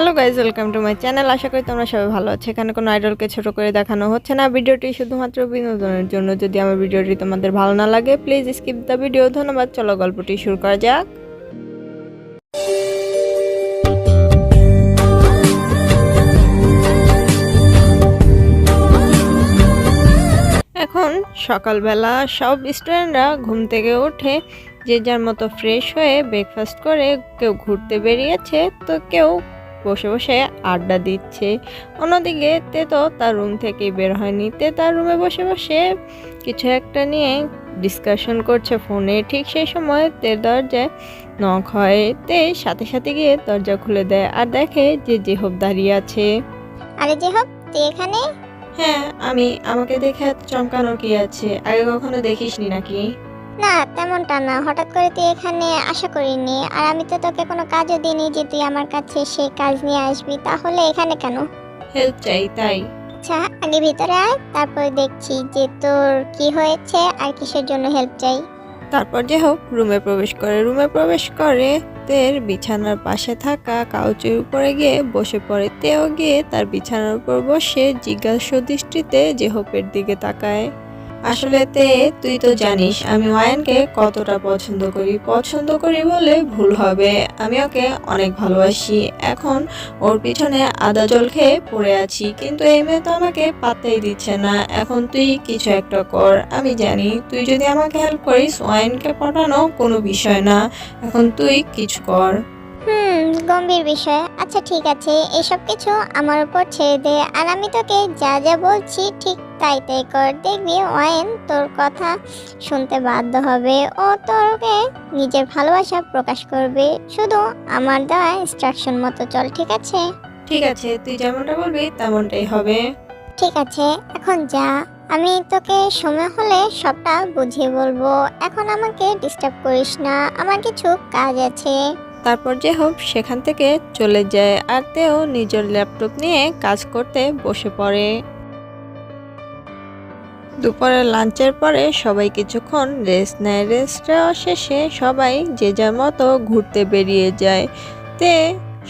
Hello guys welcome to my channel আশা করি তোমরা সবাই ভালো আছো। এখানে কোনো আইডলকে ছোট করে দেখানো হচ্ছে না। ভিডিওটি শুধুমাত্র বিনোদনের জন্য। যদি আমার ভিডিওটি তোমাদের ভালো না লাগে প্লিজ স্কিপ দ্য ভিডিও ধন্যবাদ। চলো গল্পটি শুরু করা যাক। এখন সকালবেলা সব স্টুডেন্টরা ঘুম থেকে উঠে যে যার মতো ফ্রেশ হয়ে ব্রেকফাস্ট করে কেউ ঘুরতে বেরিয়েছে, তো কেউ বসে বসে আড্ডা দিচ্ছে। অন্যদিকে তে তো তার রুম থেকে বের হয়নি। তে তার রুমে বসে বসে কিছু একটা নিয়ে ডিসকাশন করছে ফোনে ঠিক সেই সময় তে দরজায় নখ হয়। তে সাথে সাথে গিয়ে দরজা খুলে দেয় আর দেখে যে জেহব দাঁড়িয়ে আছে। আরে হোক তুই এখানে? হ্যাঁ আমি আমাকে দেখে এত চমকানোর কি আছে? আগে কখনো দেখিসনি নাকি? না তেমনটা না। হঠাৎ করে তুই এখানে আশা করিনি আর আমি তো তোকে কোনো কাজও দিইনি যে তুই আমার কাছে সেই কাজ নিয়ে আসবি। তাহলে এখানে কেন? হেল্প চাই তাই। আচ্ছা আগে ভিতরে আয় তারপর দেখছি যে তোর কি হয়েছে আর কিসের জন্য হেল্প চাই। তারপর যে হোক রুমে প্রবেশ করে। রুমে প্রবেশ করে তের বিছানার পাশে থাকা কাউচের উপরে গিয়ে বসে পড়ে। তেও গিয়ে তার বিছানার উপর বসে জিজ্ঞাসা দৃষ্টিতে যে হোপের দিকে তাকায়। আসলে তে তুই তো জানিস আমি ওয়াইনকে কতটা পছন্দ করি। পছন্দ করি বলে ভুল হবে। আমি ওকে অনেক ভালোবাসি। এখন ওর পিছনে আদা জল খেয়ে পড়ে আছি। কিন্তু এই মেয়ে তো আমাকে পাত্তাই দিচ্ছে না। এখন তুই কিছু একটা কর। আমি জানি তুই যদি আমাকে হেল্প করিস, ওয়াইনকে পটানো কোনো বিষয় না। এখন তুই কিছু কর। হুম গম্ভীর বিষয়। আচ্ছা ঠিক আছে এসব কিছু আমার উপর ছেড়ে দে। আর আমি তোকে যা যা বলছি ঠিক তাই তাই কর। দেখবি ওয়াইন তোর কথা শুনতে বাধ্য হবে। ও তোরকে নিজের ভালোবাসা প্রকাশ করবে। শুধু আমার দেওয়া ইনস্ট্রাকশন মতো চল ঠিক আছে? ঠিক আছে তুই যেমনটা বলবি তেমনটাই হবে। ঠিক আছে এখন যা। আমি তোকে সময় হলে সবটা বুঝিয়ে বলব। এখন আমাকে ডিস্টার্ব করিস না। আমার কিছু কাজ আছে। তারপর যে হোক সেখান থেকে চলে যায় আর তেও নিজের ল্যাপটপ নিয়ে কাজ করতে বসে পড়ে। দুপুরের লাঞ্চের পরে সবাই কিছুক্ষণ রেস্ট নেয়। রেস্ট শেষে সবাই যে যার মতো ঘুরতে বেরিয়ে যায়। তে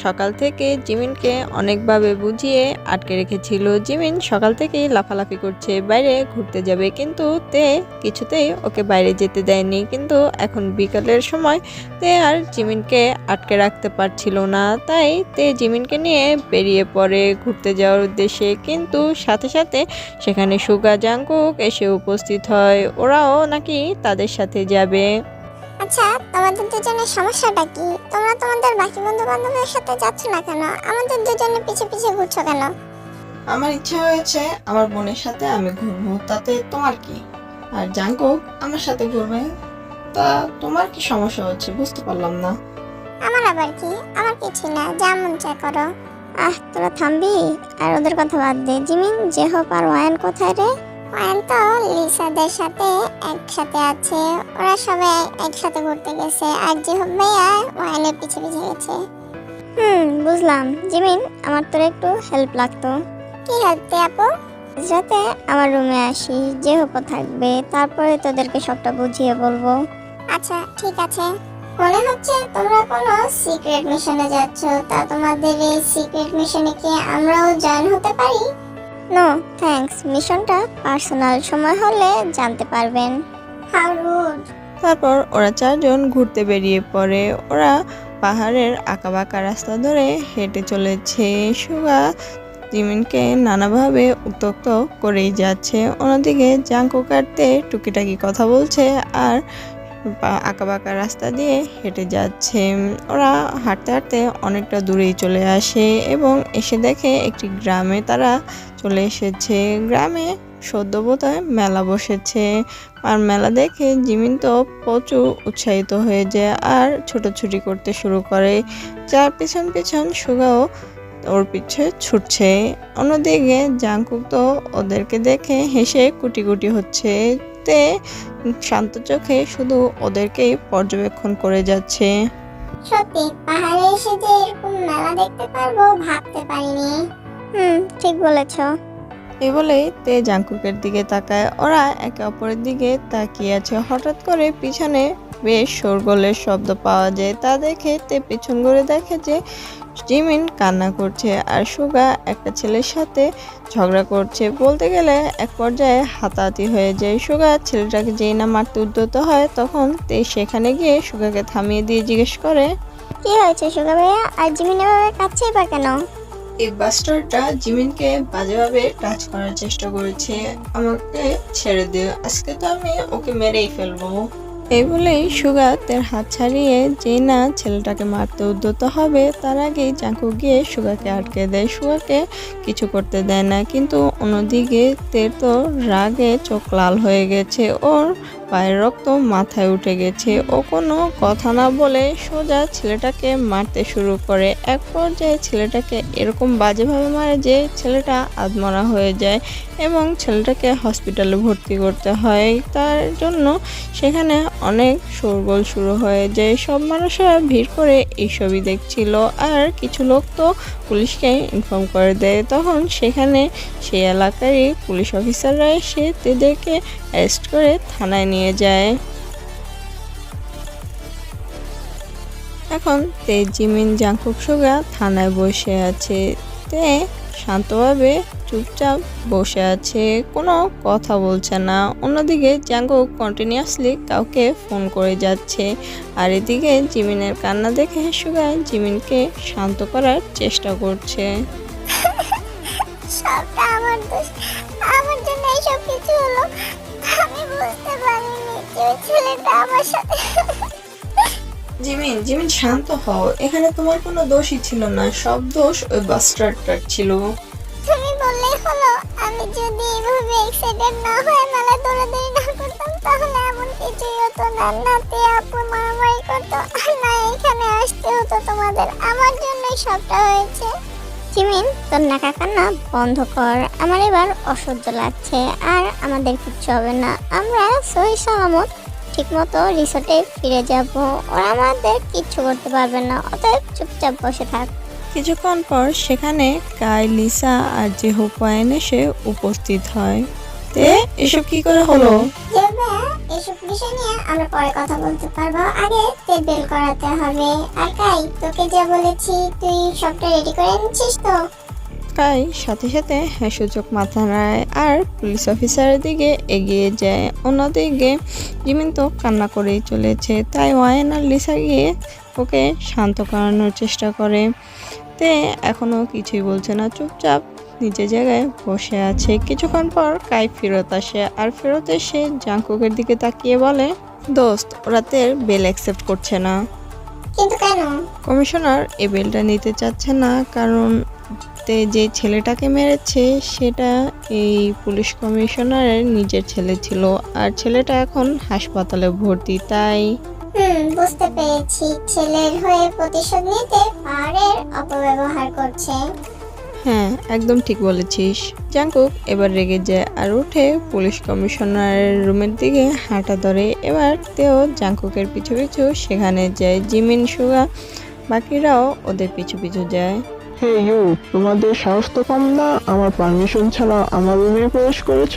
সকাল থেকে জিমিনকে অনেকভাবে বুঝিয়ে আটকে রেখেছিল। জিমিন সকাল থেকেই লাফালাফি করছে, বাইরে ঘুরতে যাবে, কিন্তু তে কিছুতেই ওকে বাইরে যেতে দেয়নি। কিন্তু এখন বিকালের সময় তে আর জিমিনকে আটকে রাখতে পারছিল না, তাই তে জিমিনকে নিয়ে বেরিয়ে পড়ে ঘুরতে যাওয়ার উদ্দেশ্যে। কিন্তু সাথে সাথে সেখানে সুগা জাঙ্কুক এসে উপস্থিত হয়। ওরাও নাকি তাদের সাথে যাবে। আচ্ছা তোমাদের দুজনের সমস্যাটা কি? তোমরা তোমাদের বাকি বন্ধু বান্ধবের সাথে যাচ্ছ না কেন? আমাদের দুজনের পিছে পিছে ঘুরছো কেন? আমার ইচ্ছা হয়েছে আমার বোনের সাথে আমি ঘুরবো তাতে তোমার কি? আর জাঙ্কুক আমার সাথে ঘুরবে? তা তোমার কি সমস্যা হচ্ছে বুঝতে পারলাম না। আমার আবার কি? আমার কিছু না যা মন চায় করো। আহ তোরা থামবি? আর ওদের কথা বাদ দে। জিমিন যে হোক আর ওয়ান কোথায় রে? ওয়ান তো লিসাদের সাথে একসাথে আছে ওরা সবাই একসাথে ঘুরতে গেছে আর যে হোক ভাইয়া ওয়ানের পিছে পিছে গেছে। হুম বুঝলাম। জিমিন আমার তোর একটু হেল্প লাগতো। কি হেল্প দে আপু? রাতে আমার রুমে আসিস যে হোক থাকবে তারপরে তোদেরকে সবটা বুঝিয়ে বলব। আচ্ছা ঠিক আছে। মনে হচ্ছে তোমরা কোনো সিক্রেট মিশনে যাচ্ছ তা তোমাদের এই সিক্রেট মিশনে কি আমরাও জয়েন হতে পারি? নো থ্যাঙ্কস মিশনটা পার্সোনাল সময় হলে জানতে পারবেন। হাউ রুড তারপর ওরা চারজন ঘুরতে বেরিয়ে পড়ে। ওরা পাহাড়ের আঁকাবাঁকা রাস্তা ধরে হেঁটে চলেছে। সুগা জিমিনকে নানাভাবে উত্তক্ত করেই যাচ্ছে। অন্যদিকে জাঙ্কু কাটতে টুকিটাকি কথা বলছে আর আঁকাবাঁকা রাস্তা দিয়ে হেঁটে যাচ্ছে। ওরা হাঁটতে হাঁটতে অনেকটা দূরেই চলে আসে এবং এসে দেখে একটি গ্রামে তারা চলে এসেছে। গ্রামে সদ্যবোধহয় মেলা বসেছে। আর মেলা দেখে জিমিন তো প্রচুর উৎসাহিত হয়ে যায় আর ছোটাছুটি করতে শুরু করে। যার পিছন পিছন সুগাও ওর পিছে ছুটছে। অন্যদিকে জাঙ্কুক তো ওদেরকে দেখে হেসে কুটি কুটি হচ্ছে। তে শান্ত চোখে শুধু ওদেরকেই পর্যবেক্ষণ করে যাচ্ছে। সত্যি, পাহাড়ে এসে যে এরকম মেলা দেখতে পারব ভাবতে পারিনি। হুম ঠিক বলেছ। এ বলেই তে জাঙ্কুকের দিকে তাকায়। ওরা একে অপরের দিকে তাকিয়ে আছে। হঠাৎ করে পিছনে বেশ শোরগোলের শব্দ পাওয়া যায়। তা দেখে তে পিছন ঘুরে দেখে যে জিমিন কান্না করছে আর সুগা একটা ছেলের সাথে ঝগড়া করছে। বলতে গেলে এক পর্যায়ে হাতাহাতি হয়ে যায়। সুগা ছেলেটাকে যেই না মারতে উদ্যত হয় তখন তে সেখানে গিয়ে সুগাকে থামিয়ে দিয়ে জিজ্ঞেস করে কি হয়েছে সুগা ভাইয়া? আর জিমিন এভাবে কাঁদছেই বা কেন? এই বাস্টারটা জিমিনকে বাজেভাবে টাচ করার চেষ্টা করেছে, আমাকে ছেড়ে দিও আজকে তো আমি ওকে মেরেই ফেলব। এই বলেই সুগা তার হাত ছাড়িয়ে যে না ছেলেটাকে মারতে উদ্যত হবে, তার আগেই চাকু গিয়ে সুগাকে আটকে দেয়। সুগাকে কিছু করতে দেয় না, কিন্তু অন্যদিকে তের তো রাগে চোখ লাল হয়ে গেছে, ওর পায়ের রক্ত মাথায় উঠে গেছে ও কোনো কথা না বলে সোজা ছেলেটাকে মারতে শুরু করে। এক পর্যায়ে ছেলেটাকে এরকম বাজেভাবে মারে যে ছেলেটা আদমরা হয়ে যায় এবং ছেলেটাকে হসপিটালে ভর্তি করতে হয়। তার জন্য সেখানে অনেক শোরগোল শুরু হয়ে যায়। সব মানুষেরা ভিড় করে এইসবই দেখছিল। আর কিছু লোক তো পুলিশকে ইনফর্ম করে দেয়। তখন সেখানে সেই এলাকারই পুলিশ অফিসাররা এসে তাদেরকে অ্যারেস্ট করে থানায় নিয়ে যায়। এখন তে জিমিন জাংকুক সুগা থানায় বসে আছে। তে শান্তভাবে চুপচাপ বসে আছে কোনো কথা বলছে না। অন্যদিকে জাঙ্কুক কন্টিনিউয়াসলি কাউকে ফোন করে যাচ্ছে। আর এদিকে জিমিনের কান্না দেখে সুগা জিমিনকে শান্ত করার চেষ্টা করছে। সবটা আমার দোষ। আমার জন্য এইসব কিছু হলো। আমি বুঝতে পারিনি যে ছেলেটা আমার সাথে জিমিন জিমিন শান্ত হও। এখানে তোমার কোনো দোষই ছিল না। সব দোষ ওই বাস্টারটার ছিল। আমি যদি এভাবে এক্সাইটেড না হয়ে মেলা দৌড়াদৌড়ি না করতাম, তাহলে এমন কিছুই হতো না। নাতে, আপু মারামারি করতো। আর না, এখানে আসতে হতো তোমাদের। আমার জন্যই সবটা হয়েছে। জিমিন, তোর নাকা কান্না? বন্ধ কর। আমার এবার অসহ্য লাগছে। আর আমাদের কিচ্ছু হবে না। আমরা সহি সালামত, ঠিকমতো রিসোর্টে ফিরে যাব। ওরা আমাদের কিচ্ছু করতে পারবে না। অতএব চুপচাপ বসে থাক। কিছুক্ষণ পর সেখানে কাই, লিসা আর যে পয়েন এসে উপস্থিত হয়। তে, এসব কি করে হলো? এসব বিষয় নিয়ে আমরা পরে কথা বলতে পারব। আগে তেল বেল করাতে হবে। আর কাই, তোকে যা বলেছি, তুই সবটা রেডি করে নিচ্ছিস তো? কাই সাথে সাথে সূচক মাথা নাড়ায় আর পুলিশ অফিসারের দিকে এগিয়ে যায়। অন্যদিকে জিমিন তো কান্না করেই চলেছে। তাই ওয়াইন আর লিসা গিয়ে ওকে শান্ত করানোর চেষ্টা করে। তে এখনও কিছুই বলছে না। চুপচাপ নিজের জায়গায় বসে আছে। কিছুক্ষণ পর কাই ফেরত আসে আর ফেরত এসে জাঙ্কুকের দিকে তাকিয়ে বলে দোস্ত ওরা তের বেল অ্যাকসেপ্ট করছে না। কিন্তু কেন? কমিশনার এই বেলটা নিতে চাচ্ছে না কারণ তে যে ছেলেটাকে মেরেছে সেটা এই পুলিশ কমিশনারের নিজের ছেলে ছিল। আর ছেলেটা এখন হাসপাতালে ভর্তি তাই হুম বুঝতে পেরেছি। ছেলের হয়ে প্রতিশোধ নিতে পাহাড়ের অপব্যবহার করছে। হ্যাঁ একদম ঠিক বলেছিস। জাঙ্কুক এবার রেগে যায় আর উঠে পুলিশ কমিশনারের রুমের দিকে হাঁটা ধরে। এবার তেও জাঙ্কুকের পিছু পিছু সেখানে যায়। জিমিন সুগা বাকিরাও ওদের পিছু পিছু যায়। হে ইউ তোমাদের সাহস তো কম না? আমার পারমিশন ছাড়া আমার রুমে প্রবেশ করেছ?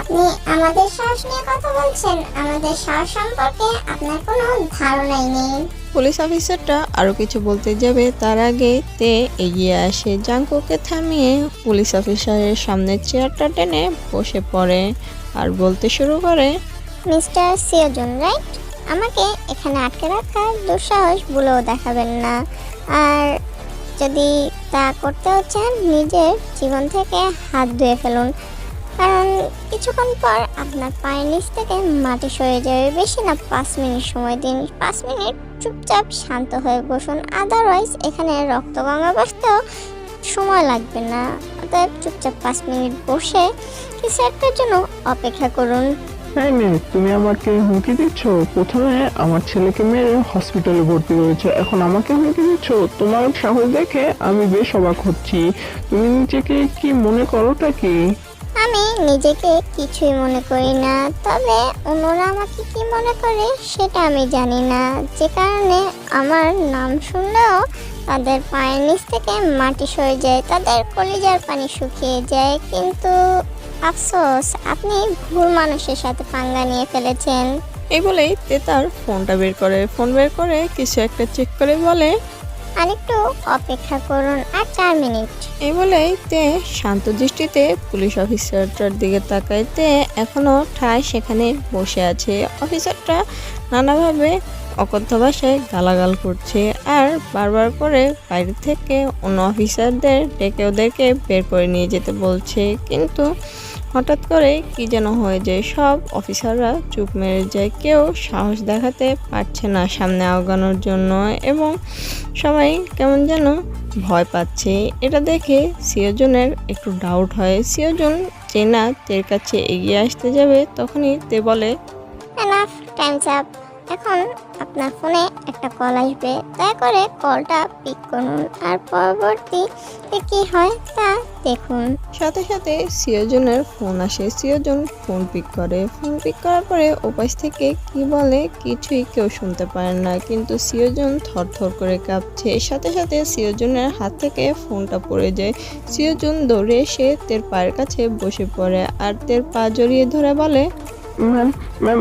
আপনি আমাদের সাহস নিয়ে কথা বলছেন। আমাদের সাহস সম্পর্কে আপনার কোনো ধারণাই নেই। পুলিশ অফিসারটা আরও কিছু বলতে যাবে তার আগে তে এগিয়ে আসে। জাঙ্কুকে থামিয়ে পুলিশ অফিসারের সামনে চেয়ারটা টেনে বসে পড়ে আর বলতে শুরু করে মিস্টার সিওজন রাইট? আমাকে এখানে আটকে রাখার দুঃসাহস ভুলেও দেখাবেন না। আর যদি তা করতেও চান, নিজের জীবন থেকে হাত ধুয়ে ফেলুন। কারণ কিছুক্ষণ পর আপনার পায়ের নিচ থেকে মাটি সরে যাবে। বেশি না, পাঁচ মিনিট সময় দিন। পাঁচ মিনিট চুপচাপ শান্ত হয়ে বসুন। আদারওয়াইজ এখানে রক্ত গঙ্গা বসতেও সময় লাগবে না। অতএব চুপচাপ পাঁচ মিনিট বসে কিছু একটার জন্য অপেক্ষা করুন। মেয়ে, তুমি আমাকে হুমকি দিচ্ছ? প্রথমে আমার ছেলেকে মেরে হসপিটালে ভর্তি করেছ। এখন আমাকে হুমকি দিচ্ছ? তোমার সাহস দেখে আমি বেশ অবাক হচ্ছি। তুমি নিজেকে কি মনে করোটা কি? আমি নিজেকে কিছুই মনে করি না, তবে অন্যরা আমাকে কি মনে করে সেটা আমি জানি না। যে কারণে আমার নাম শুনলেও তাদের পায়ের নিচ থেকে মাটি সরে যায়, তাদের কলিজার পানি শুকিয়ে যায়। কিন্তু আফসোস আপনি ভুল মানুষের সাথে পাঙ্গা নিয়ে ফেলেছেন। এই বলেই তে তার ফোনটা বের করে। ফোন বের করে কিছু একটা চেক করে বলে আরেকটু অপেক্ষা করুন আর চার মিনিট। এই বলেই তে শান্ত দৃষ্টিতে পুলিশ অফিসারটার দিকে তাকাইতে এখনও ঠায় সেখানে বসে আছে। অফিসারটা নানাভাবে অকথ্য ভাষায় গালাগাল করছে আর বারবার করে বাইরে থেকে অন্য অফিসারদের ডেকে ওদেরকে বের করে নিয়ে যেতে বলছে। কিন্তু হঠাৎ করে কি যেন হয়ে যায়। সব অফিসাররা চুপ মেরে যায়। কেউ সাহস দেখাতে পারছে না সামনে আগানোর জন্য এবং সবাই কেমন যেন ভয় পাচ্ছে। এটা দেখে সিওজনের একটু ডাউট হয়। সিওজন চেনা তের কাছে এগিয়ে আসতে যাবে, তখনই তে বলে টাইমস আপ এখন আপনার ফোনে একটা কল আসবে। দয়া করে কলটা পিক করুন আর পরবর্তীতে কি হয় তা দেখুন। সাথে সাথে সিওজনের ফোন আসে। সিওজন ফোন পিক করে। ফোন পিক করার পরে ওপাশ থেকে কি বলে কিছুই কেউ শুনতে পারে না। কিন্তু সিওজন থরথর করে কাঁপছে। সাথে সাথে সিওজনের হাত থেকে ফোনটা পড়ে যায়। সিওজন দৌড়ে এসে তের পায়ের কাছে বসে পড়ে আর তের পা জড়িয়ে ধরে বলে ম্যাম ম্যাম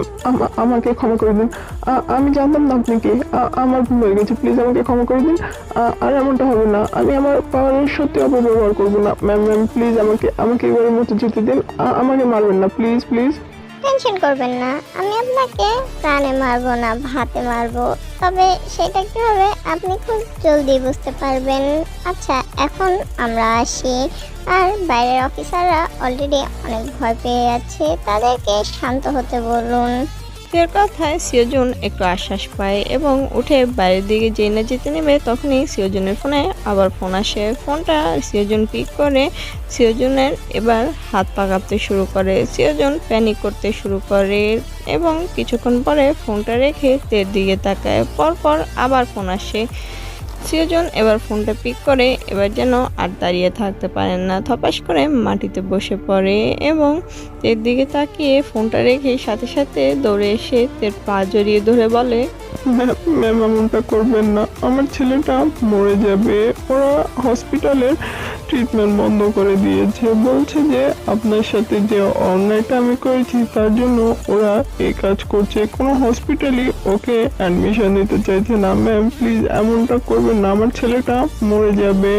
আমাকে ক্ষমা করে দিন। আমি জানতাম না আপনি কি আমার ভুল হয়ে গেছে। প্লিজ আমাকে ক্ষমা করে দিন। আর এমনটা হবে না। আমি আমার পাওয়ারের সত্যি অপব্যবহার করব না। ম্যাম ম্যাম প্লিজ আমাকে আমাকে এবারের মতো যেতে দিন। আমাকে মারবেন না। প্লিজ প্লিজ টেনশন করবেন না। আমি আপনাকে প্রাণে মারবো না, ভাতে মারবো। তবে সেটা কি হবে আপনি খুব জলদি বুঝতে পারবেন। আচ্ছা এখন আমরা আসি। আর বাইরের অফিসাররা অলরেডি অনেক ভয় পেয়ে যাচ্ছে। তাদেরকে শান্ত হতে বলুন। তের কথায় সিওজন একটু আশ্বাস পায় এবং উঠে বাইরের দিকে যেই না যেতে নেবে তখনই সিওজনের ফোনে আবার ফোন আসে। ফোনটা সিওজন পিক করে সিওজনের এবার হাত পা কাঁপতে শুরু করে। সিওজন প্যানিক করতে শুরু করে এবং কিছুক্ষণ পরে ফোনটা রেখে তের দিকে তাকায়। পরপর আবার ফোন আসে। সিওজন এবার ফোনটা পিক করে, এবার যেন আর দাঁড়িয়ে থাকতে পারেন না। থপাস করে মাটিতে বসে পড়ে এবং তের দিকে তাকিয়ে ফোনটা রেখে সাথে সাথে দৌড়ে এসে তের পা জড়িয়ে ধরে বলে, ম্যাম, এমনটা করবেন না। আমার ছেলেটা মরে যাবে। ওরা হসপিটালের ট্রিটমেন্ট বন্ধ করে দিয়েছে। বলছে যে, আপনার সাথে যে অন্যায়টা আমি করেছি, তার জন্য ওরা এই কাজ করছে। কোনো হসপিটালই ওকে অ্যাডমিশন দিতে চাইছে না। ম্যাম প্লিজ এমনটা করবেন না। আমার ছেলেটা মরে যাবে।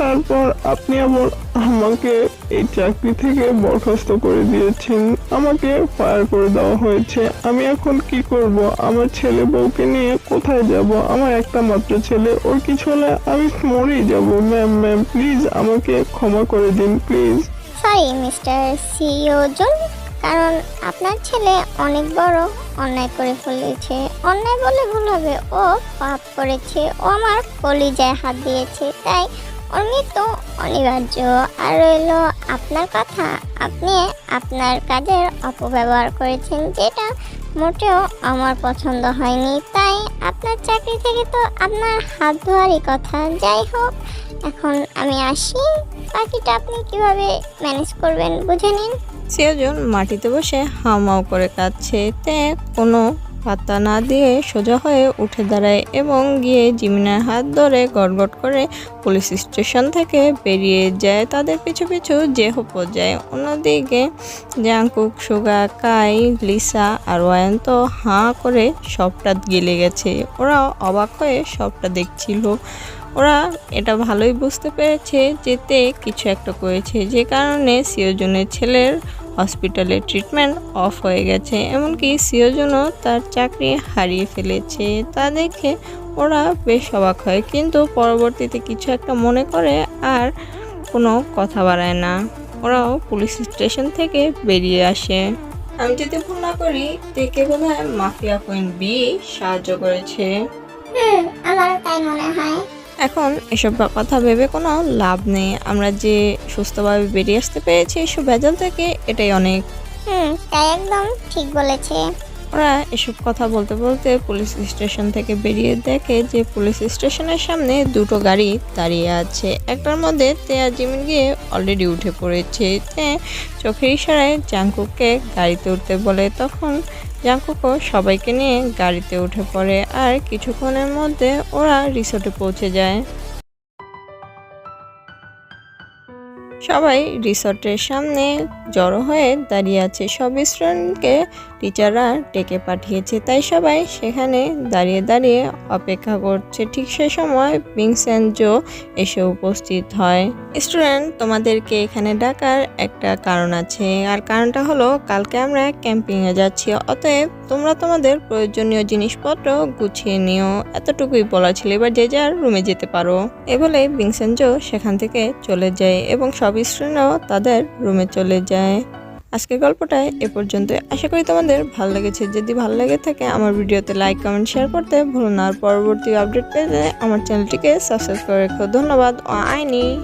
তারপর আপনি আমার, আমাকে এই চাকরি থেকে বরখাস্ত করে দিয়েছেন। আমাকে ফায়ার করে দেওয়া হয়েছে। আমি এখন কি করব? আমার ছেলে বউকে নিয়ে কোথায় যাব? আমার একটা মাত্র ছেলে, ওর কিছু হলে আমি মরেই যাব। ম্যাম ম্যাম প্লিজ আমাকে ক্ষমা করে দিন please sorry mister CEO John, কারণ আপনার ছেলে অনেক বড়, অন্যায় করে ফেলেছে। অন্যায় বলে ভুল হবে। ও পাপ করেছে। ও আমার কলিজায় হাত দিয়েছে। তাই মৃত্যু অনিবার্য। আর রইল আপনার কথা। আপনি আপনার কাজের অপব্যবহার করেছেন যেটা মোটেও আমার পছন্দ হয়নি। তাই আপনার চাকরি থেকে তো আপনার হাত ধোয়ারই কথা। যাই হোক, এখন আমি আসি। বাকিটা আপনি কীভাবে ম্যানেজ করবেন বুঝে নিন। সিওজন মাটিতে বসে হাউমাউ করে কাঁদছে। তে কোনো পাত্তা না দিয়ে সোজা হয়ে উঠে দাঁড়ায় এবং গিয়ে জিমিনার হাত ধরে গটগট করে পুলিশ স্টেশন থেকে বেরিয়ে যায়। তাদের পিছু পিছু জেহপো যায়। অন্যদিকে, জাংকুক, সুগা, কাই, লিসা আর ওয়ান তো হাঁ করে সবটা গেলে গেছে। ওরা অবাক হয়ে সবটা দেখছিল। ওরা এটা ভালোই বুঝতে পেরেছে যেতে কিছু একটা করেছে। যে কারণে সিওজনের ছেলের হসপিটালে ট্রিটমেন্ট অফ হয়ে গেছে। এমনকি সিওজনও তার চাকরি হারিয়ে ফেলেছে। তা দেখে ওরা বেশ অবাক হয়। কিন্তু পরবর্তীতে কিছু একটা মনে করে আর কোনো কথা বাড়ায় না। ওরাও পুলিশ স্টেশন থেকে বেরিয়ে আসে। আমি যদি ভুল না করি তেকে বোধ হয় মাফিয়া কুইন বি সাহায্য করেছে। হুম, আমারও তাই মনে হয়। এখন এসব কথা ভেবে কোনো লাভ নেই। আমরা যে সুস্থভাবে বেরিয়ে আসতে পেরেছি এসব ভেজাল থেকে এটাই অনেক। হুম তাই একদম ঠিক বলেছে। ওরা এসব কথা বলতে বলতে পুলিশ স্টেশন থেকে বেরিয়ে দেখে যে পুলিশ স্টেশনের সামনে দুটো গাড়ি দাঁড়িয়ে আছে। একটার মধ্যে তেয়া জিমিন গিয়ে অলরেডি উঠে পড়েছে। তে চোখের ইশারায় জাংকুককে গাড়িতে উঠতে বলে তখন জাংকুকও সবাইকে নিয়ে গাড়িতে উঠে পড়ে আর কিছুক্ষণের মধ্যে ওরা রিসোর্টে পৌঁছে যায়। সবাই রিসর্টের সামনে জড়ো হয়ে দাঁড়িয়ে আছে। সব স্টুডেন্টকে টিচাররা ডেকে পাঠিয়েছে, তাই সবাই সেখানে দাঁড়িয়ে দাঁড়িয়ে অপেক্ষা করছে। ঠিক সে সময় বিংসেন জো এসে উপস্থিত হয়। স্টুডেন্ট, তোমাদেরকে এখানে ডাকার একটা কারণ আছে। আর কারণটা হলো, কালকে আমরা ক্যাম্পিংয়ে যাচ্ছি। অতএব তোমরা তোমাদের প্রয়োজনীয় জিনিসপত্র গুছিয়ে নিও। এতটুকুই বলা ছিল। এবার যে যার রুমে যেতে পারো। এ বলে বিংসেনজো সেখান থেকে চলে যায় এবং সব স্টুডেন্টও তাদের রুমে চলে যায়। আজকের গল্পটা এ পর্যন্ত। আশা করি তোমাদের ভালো লেগেছে। যদি ভালো লেগে থাকে, আমার ভিডিওতে লাইক কমেন্ট শেয়ার করতে ভুলো না। আর পরবর্তী আপডেট পেতে আমার চ্যানেলটিকে সাবস্ক্রাইব করে রেখো। ধন্যবাদ। ও আইনি।